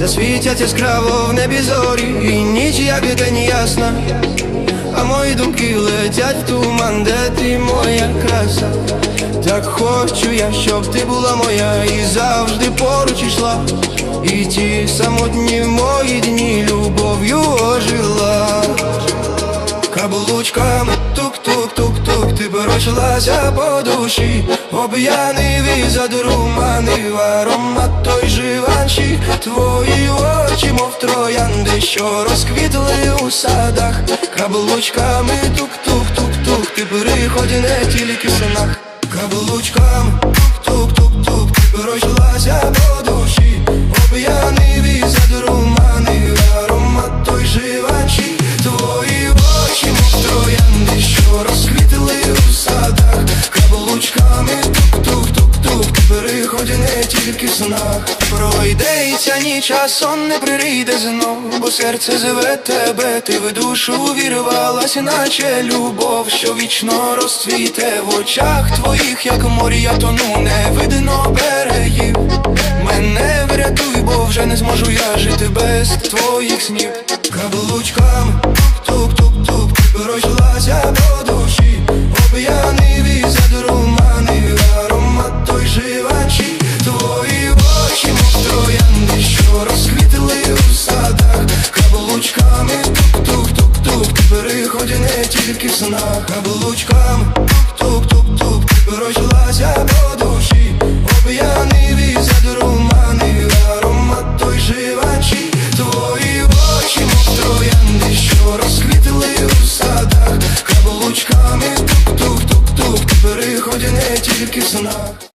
Засвітять яскраво в небі зорі, і ніч як іде ясна. А мої думки летять в туман, де ти моя краса. Так хочу я, щоб ти була моя і завжди поруч ішла. І ті самотні мої дні любов'ю ожила. Каблучками тук-тук-тук-тук Ти пройшлася по душі Об'яний задурманив аромат той живанші Твої очі, мов троянди, що розквітли у садах. Каблучками тук-тук-тук-тук Ти приходи не тільки в снах Каблучками тук-тук-тук-тук Ти пройшлася тільки в снах Пройде і ця ніч, а сон не прийде знов Бо серце зве тебе, ти в душу вірвалась Наче любов, що вічно розцвіте В очах твоїх, як морі, я тону Не видно берегів. Мене врятуй, бо вже не зможу я жити без твоїх снів. Каблучками були садах, каблучками. Тук-тук-тук-тук, переході не тільки в снах, каблучками. Тук-тук-тук-тук, ти по душі, об'яни візад румани, аромат той живачі, твої очі, мов троянди, що розквітили в садах, каблучками. Тук-тук-тук-тук, переході не тільки в снах.